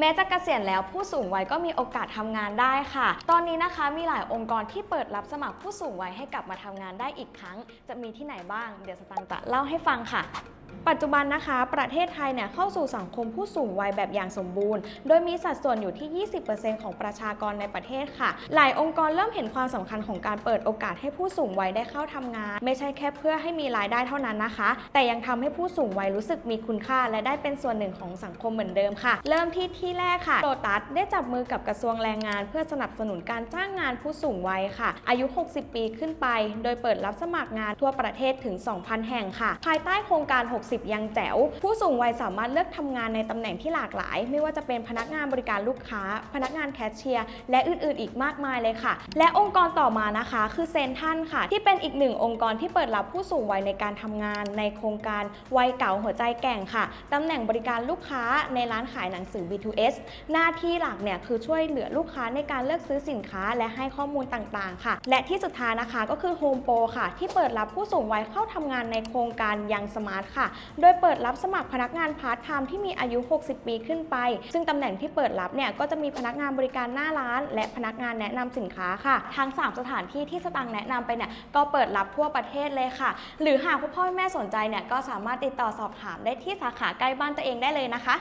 แม้จะเกษียณแล้วผู้สูงวัยก็มีโอกาสทำงานได้ค่ะ ตอนนี้นะคะมีหลายองค์กรที่เปิดรับสมัครผู้สูงวัยให้กลับมาทำงานได้อีกครั้ง จะมีที่ไหนบ้าง เดี๋ยวสตังค์จะเล่าให้ฟังค่ะปัจจุบันนะคะ ประเทศไทยเนี่ยเข้าสู่สังคมผู้สูงวัยแบบอย่างสมบูรณ์ โดยมีสัดส่วนอยู่ที่ 20%ของประชากรในประเทศค่ะ หลายองค์กรเริ่มเห็นความสำคัญของการเปิดโอกาสให้ผู้สูงวัยได้เข้าทำงาน ไม่ใช่แค่เพื่อให้มีรายได้เท่านั้นนะคะ แต่ยังทำให้ผู้สูงวัยรู้สึกมีคุณค่า และได้เป็นส่วนหนึ่งของสังคมเหมือนเดิมค่ะ เริ่มที่ที่แรกค่ะโลตัสได้จับมือกับกระทรวงแรงงาน เพื่อสนับสนุนการจ้างงานผู้สูงวัยค่ะ อายุ 60 ปีขึ้นไป โดยเปิดรับสมัครงานทั่วประเทศถึง 2,000 แห่งค่ะ ภายใต้โครงการ 60 ยังแจ๋ว ผู้สูงวัยสามารถเลือกทำงานในตำแหน่งที่หลากหลาย ไม่ว่าจะเป็นพนักงานบริการลูกค้า พนักงานแคชเชียร์ และอื่นๆ อีกมากมายเลยค่ะ และองค์กรต่อมานะคะ คือเซนทันค่ะ ที่เป็นอีกหนึ่งองค์กรที่เปิดรับผู้สูงวัยในการทำงาน ในโครงการวัยเก่าหัวใจแก่งค่ะตำแหน่งบริการลูกค้าในร้านขายหนังสือ B2S หน้าที่หลักเนี่ยคือช่วยเหลือลูกค้าในการเลือกซื้อสินค้าและให้ข้อมูลต่างๆ ค่ะ และที่สุดท้ายนะคะก็คือ Home Pro ค่ะ ที่เปิดรับผู้สูงวัยเข้าทำงานในโครงการยังสมาร์ทค่ะ โดยเปิดรับสมัครพนักงานพาร์ทไทม์ที่มีอายุ 60 ปีขึ้นไป ซึ่งตำแหน่งที่เปิดรับเนี่ยก็จะมีพนักงานบริการหน้าร้าน และพนักงานแนะนำสินค้าค่ะ ทั้ง 3 สถานที่ที่สตังค์แนะนำไปเนี่ยก็เปิดรับทั่วประเทศเลยค่ะ หรือหากพ่อพ่อแม่สนใจเนี่ยก็สามารถติดต่อสอบถามได้ที่สาขาใกล้บ้านตัวเองได้เลยนะคะ